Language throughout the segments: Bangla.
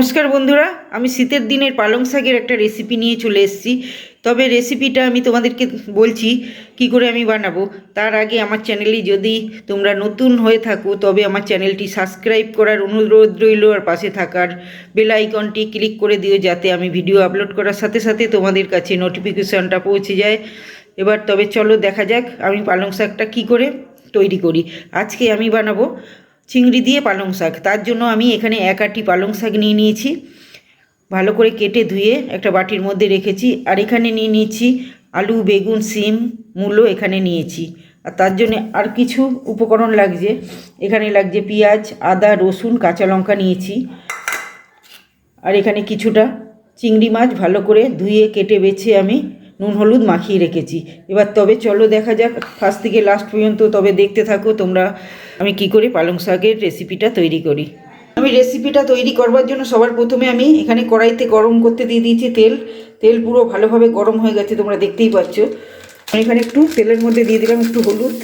নমস্কার বন্ধুরা, আমি শীতের দিনের পালং শাকের একটা রেসিপি নিয়ে চলে এসেছি। তবে রেসিপিটা আমি তোমাদেরকে বলছি, কি করে আমি বানাবো? তার আগে আমার চ্যানেলে যদি তোমরা নতুন হয়ে থাকো, তবে আমার চ্যানেলটি সাবস্ক্রাইব করার অনুরোধ রইল আর পাশে থাকার বেল আইকনটি ক্লিক করে দিও যাতে আমি ভিডিও আপলোড করার সাথে সাথে তোমাদের কাছে নোটিফিকেশানটা পৌঁছে যায়। এবার তবে চলো দেখা যাক আমি পালং শাকটা কী করে তৈরি করি। আজকে আমি বানাবো চিংড়ি দিয়ে পালং শাক। তার জন্য আমি এখানে এক আটি পালং শাক নিয়ে নিয়েছি। ভালো করে কেটে ধুয়ে একটা বাটির মধ্যে রেখেছি। আর এখানে নিয়ে নিয়েছি আলু, বেগুন, সিম, মূলো এখানে নিয়েছি। আর তার জন্য আর কিছু উপকরণ লাগছে। এখানে লাগছে পেঁয়াজ, আদা, রসুন, কাঁচা লঙ্কা নিয়েছি। আর এখানে কিছুটা চিংড়ি মাছ ভালো করে ধুয়ে কেটে বেছে আমি নুন হলুদ মাখিয়ে রেখেছি। এবার তবে চলো দেখা যাক ফার্স্ট থেকে লাস্ট পর্যন্ত তবে দেখতে থাকো তোমরা আমি কি করে, পালং শাকের রেসিপিটা তৈরি করি। আমি রেসিপিটা তৈরি করবার জন্য সবার প্রথমে আমি এখানে কড়াইতে গরম করতে দিয়ে দিয়েছি তেল। তেল পুরো ভালোভাবে গরম হয়ে গেছে, তোমরা দেখতেই পাচ্ছ। আমি এখানে একটু তেলের মধ্যে দিয়ে দিলাম একটু হলুদ,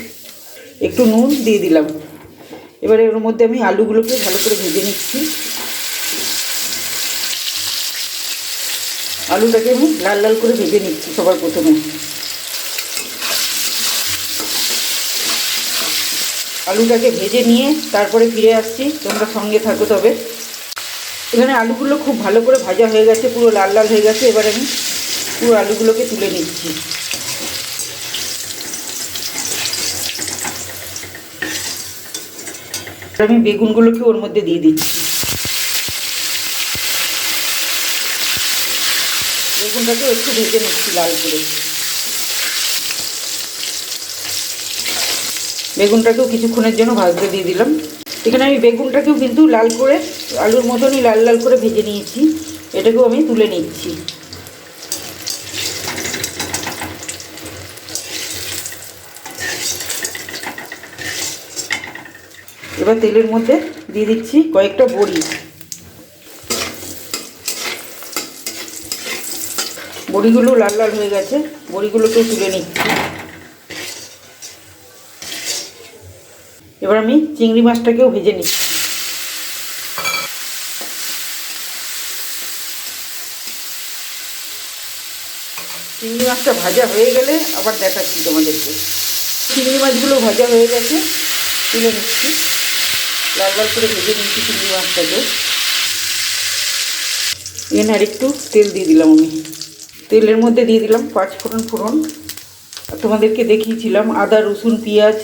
একটু নুন দিয়ে দিলাম। এবারে ওর মধ্যে আমি আলুগুলোকে ভালো করে ভেজে নিচ্ছি। আলুটাকে আমি লাল লাল করে ভেজে নিচ্ছি সবার প্রথমে। আলুটাকে ভেজে নিয়ে তারপরে ফিরে আসছি, তোমরা সঙ্গে থাকো তবে। এখানে আলুগুলো খুব ভালো করে ভাজা হয়ে গেছে, পুরো লাল লাল হয়ে গেছে, এবার আমি পুরো আলুগুলোকে তুলে নিচ্ছি। আমি বেগুনগুলোকে ওর মধ্যে দিয়ে দিচ্ছি। বেগুনটাকে একটু ভেজে নিচ্ছি লাল করে বেগুনটাকেও কিছুক্ষণের জন্য ভাজতে দিয়ে দিলাম। এখানে আমি বেগুনটাকেও কিন্তু লাল করে, আলুর মতনই লাল লাল করে ভেজে নিয়েছি। এটাকেও আমি তুলে নিচ্ছি। এবার তেলের মধ্যে দিয়ে দিচ্ছি কয়েকটা বড়ি। বড়িগুলো লাল লাল হয়ে গেছে, বড়িগুলোকেও তুলে নিচ্ছি। এবার আমি চিংড়ি মাছটাকেও ভেজে নিচ্ছি। চিংড়ি মাছটা ভাজা হয়ে গেলে আবার দেখাচ্ছি তোমাদেরকে। চিংড়ি মাছগুলো ভাজা হয়ে গেছে, তুলে নিচ্ছি। লাল লাল করে ভেজে নিচ্ছি চিংড়ি মাছটাকে। এখানে আর একটু তেল দিয়ে দিলাম আমি। তেলের মধ্যে দিয়ে দিলাম পাঁচ ফোড়ন ফোড়ন। তোমাদেরকে দেখিয়েছিলাম আদা, রসুন, পেঁয়াজ,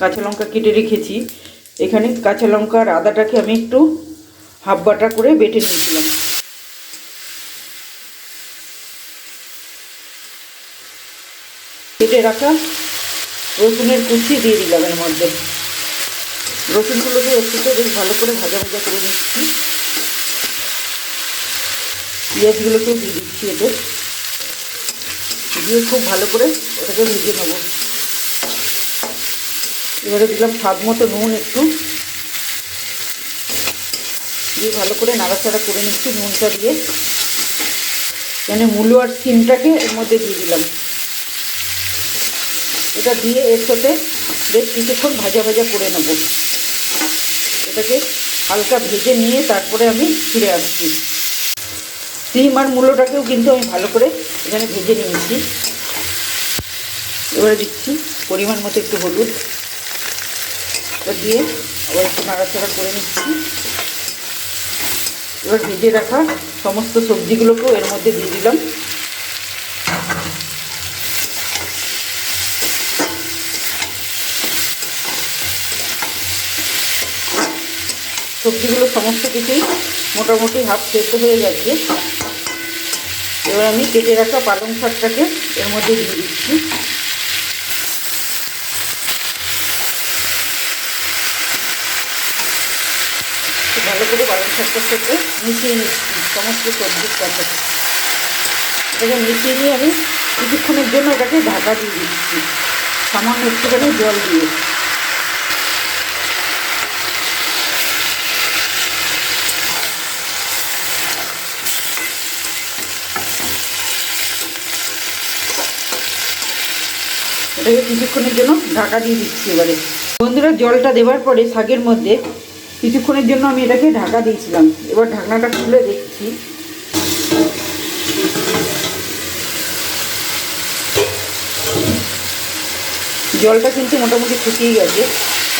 কাঁচা লঙ্কা কেটে রেখেছি। এখানে কাঁচা লঙ্কা আর আদাটাকে আমি একটু হাফ বাটা করে বেটে নিয়েছিলাম। কেটে রাখা রসুনের কুচি দিয়ে দিলাম এর মধ্যে। রসুনগুলোকে একটু বেশ ভালো করে ভাজা ভাজা করে নিচ্ছি। পেঁয়াজগুলোকেও দিয়ে দিচ্ছি এতে। দিয়ে খুব ভালো করে ওটাকে ভেজে নেব। এবারে দিলাম স্বাদ মতো নুন একটু। দিয়ে ভালো করে নাড়াচাড়া করে নিচ্ছি নুনটা দিয়ে। মানে মূলো আর সিমটাকে এর মধ্যে দিয়ে দিলাম। এটা দিয়ে এর সাথে বেশ কিছুক্ষণ ভাজা ভাজা করে নেব। এটাকে হালকা ভেজে নিয়ে তারপরে আমি ফিরে আসছি। সিম আর মূলোটাকেও কিন্তু আমি ভালো করে এখানে ভেজে নিয়েছি। এবারে দিচ্ছি পরিমাণ মতো একটু হলুদ। এটা দিয়ে আবার একটু নাড়াচাড়া করে নিচ্ছি। এবার ভেজে রাখা সমস্ত সবজিগুলোকেও এর মধ্যে দিয়ে দিলাম। সবজিগুলো সমস্ত কিছুই মোটামুটি হাফ সেদ্ধ হয়ে যাচ্ছে এবার আমি কেটে রাখা পালং শাকটাকে এর মধ্যে দিয়ে দিচ্ছি। ভালো করে পালং শাকটার সাথে মিশিয়ে নিচ্ছি, সমস্ত সবজির সাথে। এটাকে মিশিয়ে নিয়ে আমি কিছুক্ষণের জন্য এটাকে ঢাকা দিয়ে দিচ্ছি। সামান্য একটুখানি জল দিয়ে। এটাকে কিছুক্ষণের জন্য ঢাকা দিয়ে দিচ্ছি এবারে। বন্ধুরা, জলটা দেওয়ার পরে শাকের মধ্যে কিছুক্ষণের জন্য আমি এটাকে ঢাকা দিয়েছিলাম। এবার ঢাকনাটা খুলে দেখছি। জলটা কিন্তু মোটামুটি শুকিয়ে গেছে।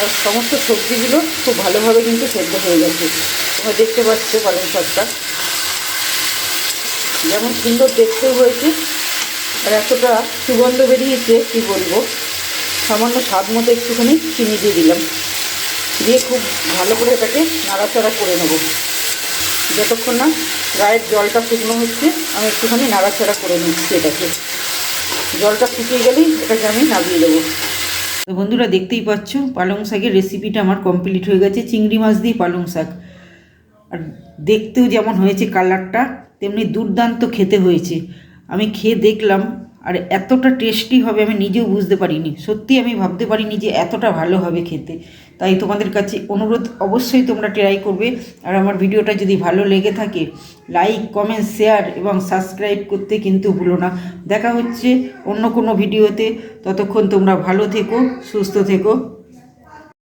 আর সমস্ত সবজিগুলো খুব ভালোভাবে কিন্তু সেদ্ধ হয়ে গেছে। তোমরা দেখতে পাচ্ছ পালং শাকটা। যেমন সুন্দর দেখতেও হয়েছে। আর এতটা সুগন্ধ বেরিয়েছে, কি বলব? সামান্য স্বাদ মতো একটুখানি চিনি দিয়ে দিলাম। দিয়ে খুব ভালো করে এটাকে নাড়াচাড়া করে নেব। যতক্ষণ না গায়ের জলটা শুকনো হচ্ছে, আমি একটুখানি নাড়াচাড়া করে নিচ্ছি এটাকে। জলটা শুকিয়ে গেলেই এটাকে আমি নামিয়ে দেবো। তো বন্ধুরা, দেখতেই পাচ্ছ, পালং শাকের রেসিপিটা আমার কমপ্লিট হয়ে গেছে। চিংড়ি মাছ দিয়ে পালং শাক। আর দেখতেও যেমন হয়েছে কালারটা তেমনি দুর্দান্ত খেতে হয়েছে। আমি খেয়ে দেখলাম, আর এতটা টেস্টি হবে আমি নিজেও বুঝতে পারিনি। সত্যি আমি ভাবতে পারিনি যে এতটা ভালো হবে খেতে। তাই তোমাদের কাছে অনুরোধ, অবশ্যই তোমরা ট্রাই করবে। আর আমার ভিডিওটা যদি ভালো লেগে থাকে লাইক কমেন্ট শেয়ার এবং সাবস্ক্রাইব করতে কিন্তু ভুলো না। দেখা হচ্ছে অন্য কোনো ভিডিওতে। ততক্ষণ তোমরা ভালো থেকো, সুস্থ থেকো।